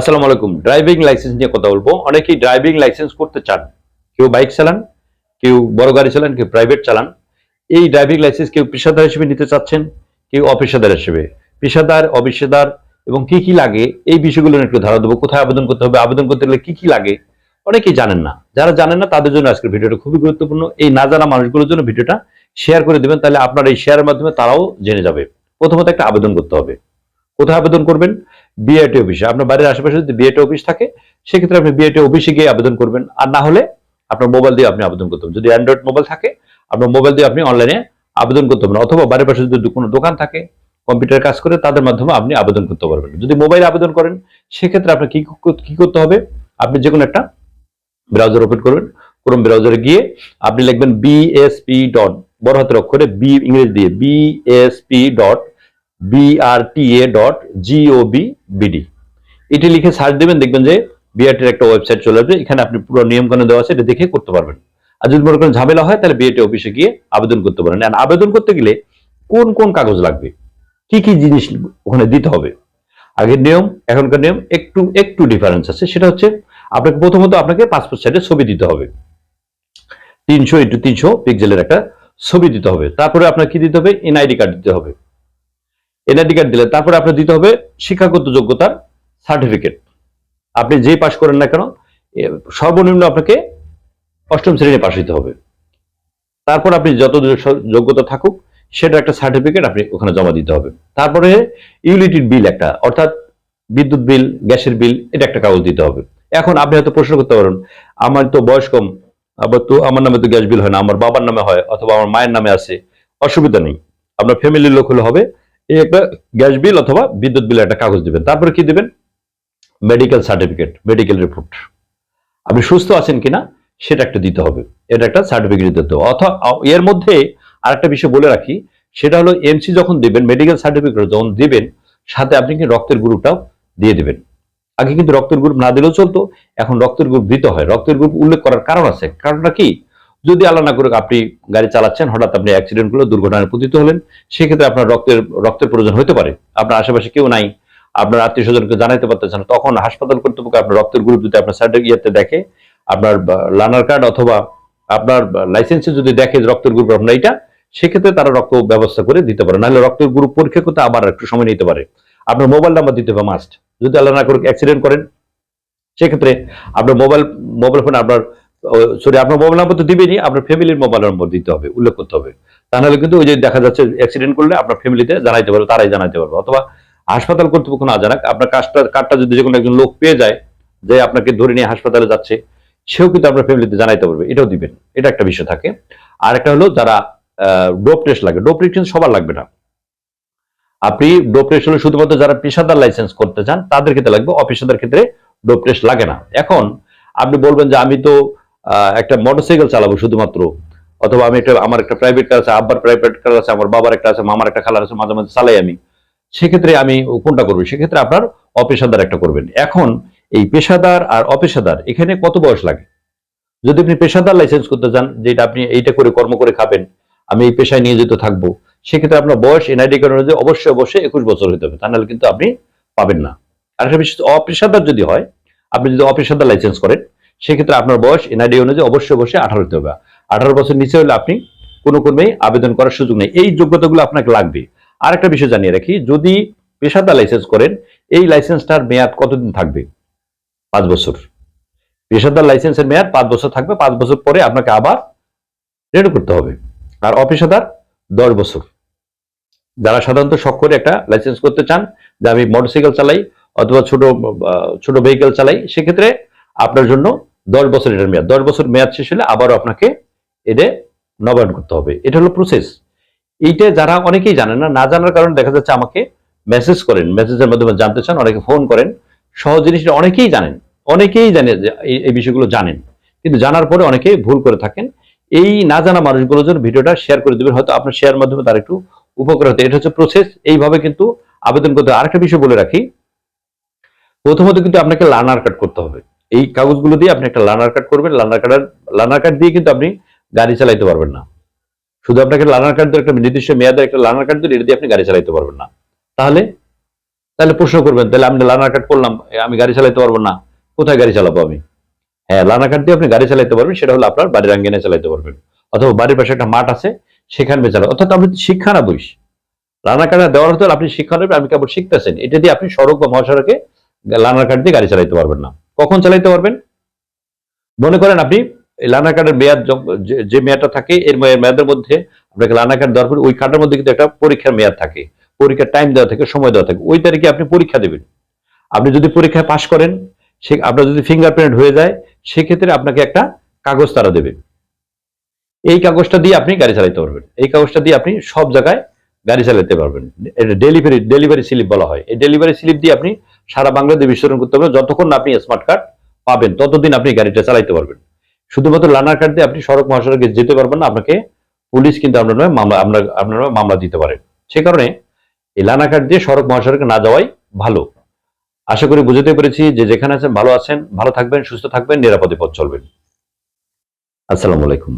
আসসালামু আলাইকুম। Driving licence নিয়ে কথা বলব। অনেকেই ড্রাইভিং লাইসেন্স করতে চান। কেউ বাইক চালান, কেউ বড় গাড়ি চালান, কেউ প্রাইভেট চালান। এই ড্রাইভিং লাইসেন্স কেউ পেশাদার হিসেবে নিতে চাচ্ছেন, কেউ অপেশাদার হিসেবে। পেশাদার, অপেশাদার এবং কি কি লাগে এই বিষয়গুলো একটু ধারা দেবো। কোথায় আবেদন করতে হবে, আবেদন করতে গেলে কি কি লাগে অনেকেই জানেন না। যারা জানেন না, তাদের জন্য আজকের ভিডিওটা খুবই গুরুত্বপূর্ণ। এই না জানা মানুষগুলোর জন্য ভিডিওটা শেয়ার করে দেবেন, তাহলে আপনার এই শেয়ারের মাধ্যমে তারাও জেনে যাবে। প্রথমত একটা আবেদন করতে হবে। কোথায় আবেদন করবেন? বিআইটি অফিসে আপনার বাড়ির আশেপাশে যদি বিআইটি অফিস থাকে, সেক্ষেত্রে আপনি বিআইটি অফিসে গিয়ে আবেদন করবেন। আর না হলে আপনার মোবাইল দিয়ে আপনি আবেদন করতে যদি অ্যান্ড্রয়েড মোবাইল থাকে, আপনার মোবাইল দিয়ে আপনি অনলাইনে আবেদন করতে পারবেন। অথবা বাড়ির পাশে যদি কোনো দোকান থাকে কম্পিউটার কাজ করে, তাদের মাধ্যমে আপনি আবেদন করতে পারবেন। যদি মোবাইল আবেদন করেন, সেক্ষেত্রে আপনার কি কি করতে হবে? আপনি যে কোনো একটা ব্রাউজার ওপেন করবেন। ক্রোম ব্রাউজারে গিয়ে আপনি লিখবেন বিএসপি ডট বড় হাতের অক্ষরে বি ইংরেজি দিয়ে BSP dot BRTA dot GOV BD এটি লিখে সার্চ দেবেন, দেখবেন যে বিআরটির একটা ওয়েবসাইট চলে আসবে। এখানে আপনি পুরো নিয়মকানুন দেওয়া আছে, এটা দেখে করতে পারবেন। আর যদি মনে করেন ঝামেলা হয়, তাহলে বিআরটি অফিসে গিয়ে আবেদন করতে পারেন। আর আবেদন করতে গেলে কোন কোন কাগজ লাগবে? কি কি জিনিস ওখানে দিতে হবে? আগের নিয়ম, এখনকার নিয়ম, একটু একটু ডিফারেন্স আছে। সেটা হচ্ছে আপনাকে প্রথমত আপনাকে পাসপোর্ট সাইজের ছবি দিতে হবে। তিনশো ইন্টু তিনশো পিক্সেলের একটা ছবি দিতে হবে। তারপরে আপনার কি দিতে হবে? এনআইডি কার্ড দিতে হবে। এনআইডি কার্ড দিলে তারপরে আপনার দিতে হবে শিক্ষাগত যোগ্যতার সার্টিফিকেট। আপনি যেই পাশ করেন না কেন সর্বনিম্ন আপনাকে অষ্টম শ্রেণি পাশ হইতে হবে। তারপর আপনি যত যোগ্যতা থাকুক সেটা একটা সার্টিফিকেট আপনি ওখানে জমা দিতে হবে। তারপরে ইউলিটির বিল একটা, অর্থাৎ বিদ্যুৎ বিল, গ্যাসের বিল, এটা একটা কাগজ দিতে হবে। এখন আপনি হয়তো প্রশ্ন করতে পারেন, আমার তো বয়স কম, আবার তো আমার নামে তো গ্যাস বিল হয় না, আমার বাবার নামে হয় অথবা আমার মায়ের নামে আছে, অসুবিধা নেই। আপনার ফ্যামিলির লোক হলে হবে এই একটা গ্যাস বিল অথবা বিদ্যুৎ বিলের একটা কাগজ দিবেন। তারপরে কি দিবেন? মেডিকেল সার্টিফিকেট মেডিকেল রিপোর্ট আপনি সুস্থ আছেন কিনা সেটা একটা দিতে হবে। এটা একটা সার্টিফিকেট দিতে হবে। অথবা এর মধ্যে আরেকটা বিষয় বলে রাখি, সেটা হলো এমসি যখন দিবেন মেডিকেল সার্টিফিকেট যখন দিবেন, সাথে আপনি কি রক্তের গ্রুপটাও দিয়ে দিবেন। আগে কিন্তু রক্তের গ্রুপ না দিলেও চলতো, এখন রক্তের গ্রুপ দিতে হয়। রক্তের গ্রুপ উল্লেখ করার কারণ আছে। কারণটা কি? যদি আল্লাহ না করে আপনি গাড়ি চালাচ্ছেন, হঠাৎ আপনি অ্যাক্সিডেন্ট করলে, দুর্ঘটনায় পতিত হলেন, সেক্ষেত্রে আপনার রক্তের রক্তের প্রয়োজন হতে পারে। আপনার আশেপাশে কেউ নাই, আপনার আত্মীয় স্বজনকে জানাইতে পারতেছেন তখন হাসপাতাল কর্তৃপক্ষ আপনার রক্তের গ্রুপ যদি আপনার সার্টিফিকেটে দেখে, আপনার লার্নার কার্ড অথবা আপনার লাইসেন্সে যদি দেখে রক্তের গ্রুপ আপনার এটা সেক্ষেত্রে তারা রক্ত ব্যবস্থা করে দিতে পারে। নাহলে রক্তের গ্রুপ পরীক্ষা করতে আবার একটু সময় নিতে পারে। আপনার মোবাইল নাম্বার দিতে হবে মাস্ট যদি আল্লাহ না করে অ্যাক্সিডেন্ট করেন, সেক্ষেত্রে আপনার মোবাইল মোবাইল ফোনে আপনার সরি আপনার মোবাইল নাম্বার তো দিবেনি আপনার ফ্যামিলির মোবাইল নম্বর দিতে হবে, উল্লেখ করতে হবে। তাহলে কিন্তু ওই যে দেখা যাচ্ছে অ্যাক্সিডেন্ট করলে আপনার ফ্যামিলিতে জানাইতে পারবে, তারাই জানাইতে পারবে। অথবা হাসপাতাল কর্তৃপক্ষ না জানাক, আপনার কাজটা কার্ডটা যদি যে কোনো একজন লোক পেয়ে যায়, যে আপনাকে ধরে নিয়ে হাসপাতালে যাচ্ছে, সেও কিন্তু আপনার ফ্যামিলিতে জানাইতে পারবে, এটাও দিবেন, এটা একটা বিষয় থাকে। আর একটা হলো যারা ডোপ টেস্ট লাগে ডোপ টেস্ট সবার লাগবে না। আপনি ডোপ টেস্ট হলে শুধুমাত্র যারা পেশাদার লাইসেন্স করতে চান, তাদের ক্ষেত্রে লাগবে, অপেশাদার ক্ষেত্রে ডোপ টেস্ট লাগে না। এখন আপনি বলবেন যে আমি তো একটা মোটরসাইকেল চালাবো শুধুমাত্র। অথবা আমি একটা আমার একটা প্রাইভেট কার আছে, আব্বার প্রাইভেট কার আছে, আমার বাবার একটা আছে, মামার একটা খালার আছে, মাঝে মাঝে চালাই আমি। সেক্ষেত্রে আমি কোনটা করব? সেক্ষেত্রে আপনার অপেশাদার একটা করবেন। এখন এই পেশাদার আর অপেশাদার, এখানে কত বয়স লাগে? যদি আপনি পেশাদার লাইসেন্স করতে চান, যেটা আপনি এইটা করে কর্ম করে খাবেন, আমি এই পেশায় নিয়োজিত থাকব, সেক্ষেত্রে আপনার বয়স এনআইডি কার্ড অনুযায়ী অবশ্যই অবশ্যই একুশ বছর হতে হবে, তা নাহলে কিন্তু আপনি পাবেন না। আর একটা বিশেষ অপেশাদার যদি হয়, আপনি যদি অপেশাদার লাইসেন্স করেন সেক্ষেত্রে আপনার বয়স এনআইডি অনুযায়ী অবশ্যই অবশ্যই আঠারো হতে হবে। আঠারো বছর নিচে হলে আপনি কোনো কর্মেই আবেদন করার সুযোগ নেই। এই যোগ্যতাগুলো আপনাকে লাগবে। আর একটা বিষয় জানিয়ে রাখি, যদি পেশাদার লাইসেন্স করেন, এই লাইসেন্সটার মেয়াদ কতদিন থাকবে? পাঁচ বছর। পেশাদার লাইসেন্সের মেয়াদ পাঁচ বছর থাকবে। পাঁচ বছর পরে আপনাকে আবার রেনু করতে হবে। আর অপেশাদার দশ বছর। যারা সাধারণত শখ করে একটা লাইসেন্স করতে চান, যে আমি মোটরসাইকেল চালাই অথবা ছোট ছোট ভেহিকেল চালাই, সেক্ষেত্রে আপনার জন্য দশ বছর এটার মেয়াদ। দশ বছর মেয়াদ শেষ হলে আবারও আপনাকে এটা নবায়ন করতে হবে। এটা হলো প্রসেস এইটা যারা অনেকেই জানেন না না জানার কারণে দেখা যাচ্ছে আমাকে মেসেজ করেন। মেসেজের মাধ্যমে জানতে চান, অনেকে ফোন করেন। সহজ জিনিসটা অনেকেই জানেন। অনেকেই জানে এই- বিষয়গুলো জানেন। কিন্তু জানার পরে অনেকেই ভুল করে থাকেন। এই না জানা মানুষগুলোর জন্য ভিডিওটা শেয়ার করে দেবেন। হয়তো আপনার শেয়ার মাধ্যমে তার একটু উপকার হতে। এটা হচ্ছে প্রসেস এইভাবে কিন্তু আবেদন করতে। আরেকটা বিষয় বলে রাখি। প্রথমত কিন্তু আপনাকে লার্নার কার্ড করতে হবে। এই কাগজগুলো দিয়ে আপনি একটা লার্নার কার্ড করবেন। লার্নার কার্ড লার্নার কার্ড দিয়ে কিন্তু আপনি গাড়ি চালাইতে পারবেন না। শুধু আপনাকে লার্নার কার্ড দিয়ে একটা নির্দিষ্ট মেয়াদের একটা লার্নার কার্ড দিয়ে এটা দিয়ে আপনি গাড়ি চালাইতে পারবেন না। তাহলে তাহলে প্রশ্ন করবেন, তাহলে আমি লার্নার কার্ড করলাম আমি গাড়ি চালাতে পারব না, কোথায় গাড়ি চালাবো আমি? হ্যাঁ লার্নার কার্ড দিয়ে আপনি গাড়ি চালাতে পারবেন, সেটা হলো আপনার বাড়ির আঙ্গিনে চালাতে পারবেন। অথবা বাড়ির পাশে একটা মাঠ আছে, সেখানে চালাবেন। অর্থাৎ আপনি শিক্ষা না বইস। লার্নার কার্ড দেওয়ার হতো আপনি শিক্ষা নেবেন আপনি কেবল শিখতেছেন। এটা দিয়ে আপনি সড়ক বা মহাসড়কে লার্নার কার্ড দিয়ে গাড়ি চালাতে পারবেন না। কখন চালাইতে পারবেন? মনে করেন আপনি লার্নার কার্ডের মেয়াদ যে- মেয়াদটা থাকে, এর মেয়া- মেয়াদের মধ্যে আপনাকে লার্নার কার্ড দেওয়ার পরে, ওই কার্ডের মধ্যে কিন্তু একটা পরীক্ষার মেয়াদ থাকে। পরীক্ষার টাইম দেওয়া থাকে, সময় দেওয়া থাকে। ওই তারিখে আপনি পরীক্ষা দেবেন। আপনি যদি পরীক্ষায় পাশ করেন, সে, আপনার যদি ফিঙ্গারপ্রিন্ট হয়ে যায়, সেক্ষেত্রে আপনাকে একটা কাগজ তারা দেবে। এই কাগজটা দিয়ে আপনি গাড়ি চালাতে পারবেন। এই কাগজটা দিয়ে আপনি সব জায়গায় গাড়ি চালাতে পারবেন। ডেলিভারি ডেলিভারি স্লিপ বলা হয়। এই ডেলিভারি স্লিপ দিয়ে আপনি সারা বাংলাদেশ বিতরণ করতে পারবেন যতক্ষণ না আপনি স্মার্ট কার্ড পাবেন, ততদিন আপনি গাড়িটা চালাতে পারবেন। শুধুমাত্র লার্নার কার্ড দিয়ে আপনি সড়ক মহাসড়কে যেতে পারবেন না, আপনাকে পুলিশ কিন্তু আপনার নামে মামলা, আপনার আপনার নামে মামলা দিতে পারে। সে কারণে এই লার্নার কার্ড দিয়ে সড়ক মহাসড়কে না যাওয়াই ভালো। আশা করি বুঝতে পেরেছি যে যেখানে আছেন ভালো আছেন, ভালো থাকবেন, সুস্থ থাকবেন, নিরাপদে পথ চলবেন। আসসালামু আলাইকুম।